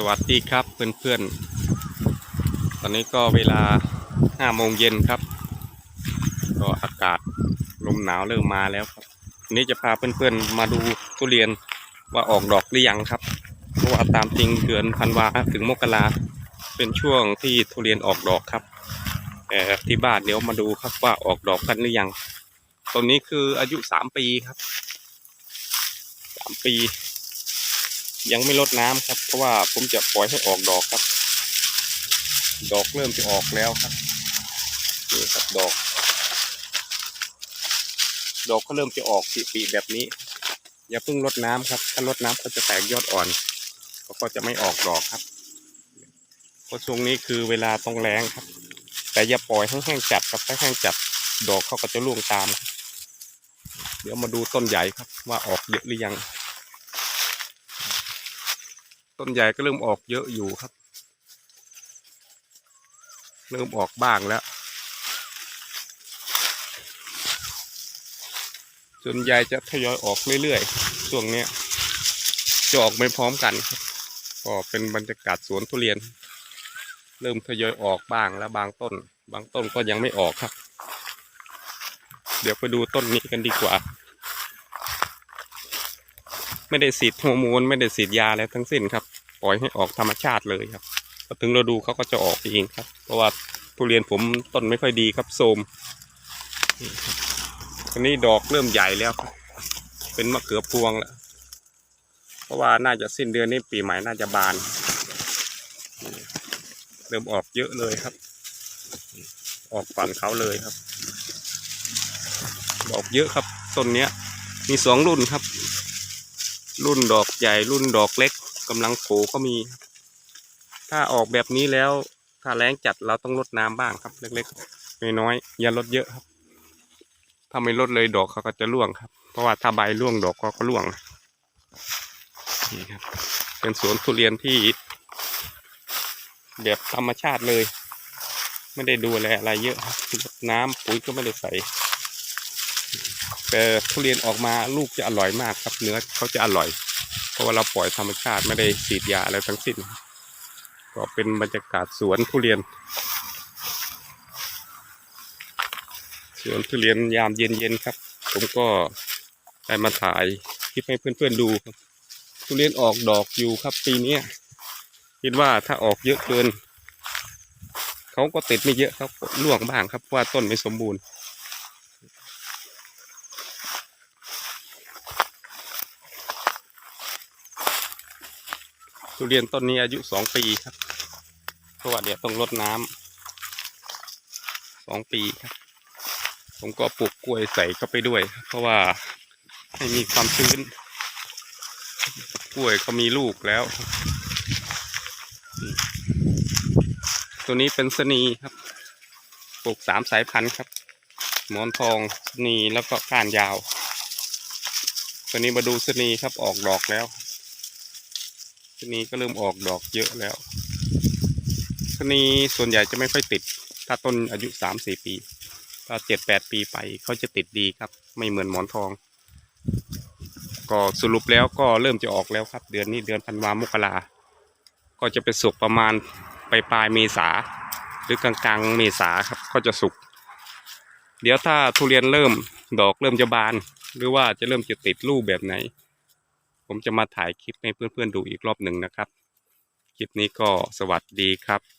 สวัสดีครับเพื่อนๆ ตอนนี้ก็เวลา5โมงเย็นครับ ก็อากาศลมหนาวเริ่มมาแล้วครับวันนี้จะพาเพื่อนๆมาดูทุเรียนว่าออกดอกหรือยังครับ เพราะว่าตามจริงเดือนธันวาถึงมกราเป็นช่วงที่ทุเรียนออกดอกครับแต่ที่บ้านเดี๋ยวมาดูครับว่าออกดอกกันหรือยังต้นนี้คืออายุสามปีครับสามปี ยังไม่ลดน้ำครับ เพราะว่าผมจะปล่อยให้ออกดอกครับ ดอกเริ่มจะออกแล้วครับนี่ครับดอก ดอกก็เริ่มจะออกปีแบบนี้ อย่าเพิ่งลดน้ำครับ ถ้าลดน้ำก็จะแตกยอดอ่อนก็จะไม่ออกดอกครับเพราะช่วงนี้คือเวลาต้องแรงครับ แต่อย่าปล่อยให้แห้งจัดครับถ้าแห้งจัดดอกเขาก็จะร่วงตาม เดี๋ยวมาดูต้นใหญ่ครับ ว่าออกเยอะหรือยัง ต้นใหญ่ก็เริ่มออกเยอะอยู่ครับ เริ่มออกบ้างแล้ว ส่วนใหญ่จะทยอยออกเรื่อยๆ ช่วงนี้จะออกไม่พร้อมกันครับก็เป็นบรรยากาศสวนทุเรียน เริ่มทยอยออกบ้างแล้วบางต้น บางต้นก็ยังไม่ออกครับ เดี๋ยวไปดูต้นนี้กันดีกว่า ไม่ได้ฉีดฮอร์โมนไม่ได้ฉีดยาอะไรทั้งสิ้นครับ ปล่อยให้ออกธรรมชาติเลยครับพอถึงเราดูเขาก็จะออกเองครับ เพราะว่าทุเรียนผมต้นไม่ค่อยดีครับโทมอันนี้ดอกเริ่มใหญ่แล้วครับเป็นมะเขือพวงแล้วเพราะว่าน่าจะสิ้นเดือนนี้ปีใหม่น่าจะบาน เริ่มออกเยอะเลยครับ ออกฝันเขาเลยครับ ออกเยอะครับต้นเนี้ยมีสองรุ่นครับ รุ่นดอกใหญ่รุ่นดอกเล็กกำลังโผล่ก็มี ถ้าออกแบบนี้แล้ว ถ้าแรงจัดเราต้องลดน้ำบ้างครับ เล็กๆน้อยๆอย่าลดเยอะครับ ถ้าไม่ลดเลยดอกเขาก็จะร่วงครับ เพราะว่าถ้าใบร่วงดอกก็ก็ร่วงนี่ครับ เป็นสวนทุเรียนที่แบบธรรมชาติเลย ไม่ได้ดูแลอะไรเยอะครับน้ำปุ๋ยก็ไม่ได้ใส่ แต่ทุเรียนออกมาลูกจะอร่อยมากครับ เนื้อเขาจะอร่อย เพราะว่าเราปล่อยธรรมชาติไม่ได้ฉีดยาอะไรทั้งสิ้น ก็เป็นบรรยากาศสวนทุเรียน สวนทุเรียนยามเย็นๆครับ ผมก็ได้มาถ่ายคลิปให้เพื่อนๆดูครับทุเรียนออกดอกอยู่ครับปีนี้คิดว่าถ้าออกเยอะเกิน เขาก็ติดไม่เยอะครับล่วงบ้างครับเพราะว่าต้นไม่สมบูรณ์ ทุเรียนต้นนี้อายุสองปีครับเพราะว่าเดี๋ยวต้องรดน้ำสองปีครับ ผมก็ปลูกกล้วยใส่เข้าไปด้วย เพราะว่าให้มีความชื้น กล้วยก็มีลูกแล้ว ตัวนี้เป็นสนีครับ ปลูกสามสายพันธุ์ครับ หมอนทองสนีแล้วก็ก้านยาว ตัวนี้มาดูสนีครับออกดอกแล้ว ชนีก็เริ่มออกดอกเยอะแล้วชนีส่วนใหญ่จะไม่ค่อยติด ถ้าต้นอายุสามสี่ปีถ้าเจ็ดแปดปีไปเขาจะติดดีครับ ไม่เหมือนหมอนทอง ก็สรุปแล้วก็เริ่มจะออกแล้วครับ เดือนนี้เดือนธันวามกราก็จะไปสุกประมาณปลายปลายเมษาหรือกลางกลางๆเมษาครับก็จะสุก เดี๋ยวถ้าทุเรียนเริ่มดอกเริ่มจะบาน หรือว่าจะเริ่มจะติดลูกแบบไหน ผมจะมาถ่ายคลิปให้เพื่อนๆดูอีกรอบหนึ่งนะครับ คลิปนี้ก็สวัสดีครับ